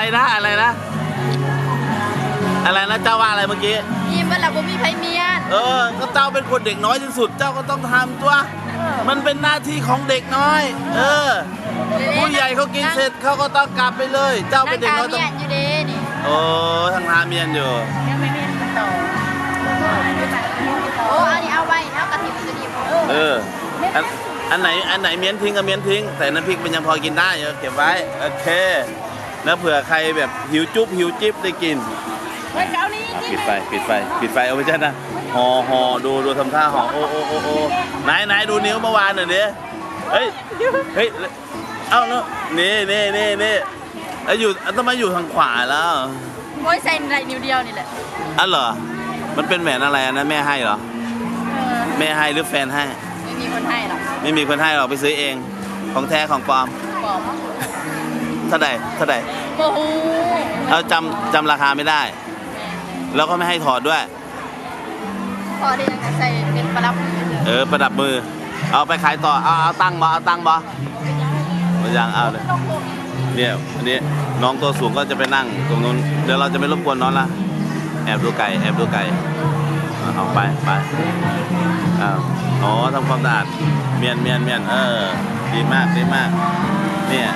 อะไรนะอะไรนะ อะไรนะเจ้าว่าอะไรเมื่อกี้ยิ้มว่าเราบ่มีไผเมียนเออ ก็เจ้าเป็นคนเด็กน้อยที่สุด เจ้าก็ต้องทำตัว มันเป็นหน้าที่ของเด็กน้อย เออ ผู้ใหญ่เขากินเสร็จเขาก็ต้องกลับไปเลย เจ้าเป็นเด็กน้อยเมีต้องยนอยู่เด้นี่โอ้ทางหาเมียนอยู่ ยังไม่เมียนต่อโอ้อันนี้เอาไว้เอากระถิ่นกระดิ่งเอออันอันไหนอันไหนเมียนทิ้งก็เมียนทิ้ง แต่น้ำพริกมันยังพอกินได้เออเก็บไว้ โอเค แล้วเผื่อใครแบบหิวจุ๊บหิวจิ๊บได้กินเฮ้ยเจ้านี้ปิดไฟปิดไฟปิดไฟเอาไม่ใช่นะห่อห่อดูดูทำท่าห่อโอ้โอ้โอ้โอ้ไหนไหนดูนิ้วเมื่อวานหน่อยดิเฮ้ยเฮ้ยเอ้าเนอะนี่นี่นี่นี่แล้วอยู่ต้องมาอยู่ทางขวาแล้วโอ้ยใส่ไรนิ้วเดียวนี่แหละอันเหรอมันเป็นแหวนอะไรอันนะแม่ให้เหรอเออแม่ให้หรือแฟนให้ ไม่มีคนให้หรอกไม่มีคนให้หรอกไปซื้อเองของแท้ของปลอมบอก เท่าไหร่เท่าไหร่โอ้โหเราจำจำราคาไม่ได้ แล้วก็ไม่ให้ถอดด้วย พอที่จะใส่เป็นประดับเออ ประดับมือ เอาไปขายต่อ เอาเอาตั้งบ่เอาตั้งบ่เอายังเอาเลยเนี่ยอันนี้น้องตัวสูงก็จะไปนั่งตรงนู้น เดี๋ยวเราจะไม่รบกวนน้องละ แอบดูไก่ แอบดูไก่เอาเอาไปไปอ้าวอ๋อทำความสะอาดเมียนเมียนเมียนเออ ดีมาก ดีมาก เนี่ย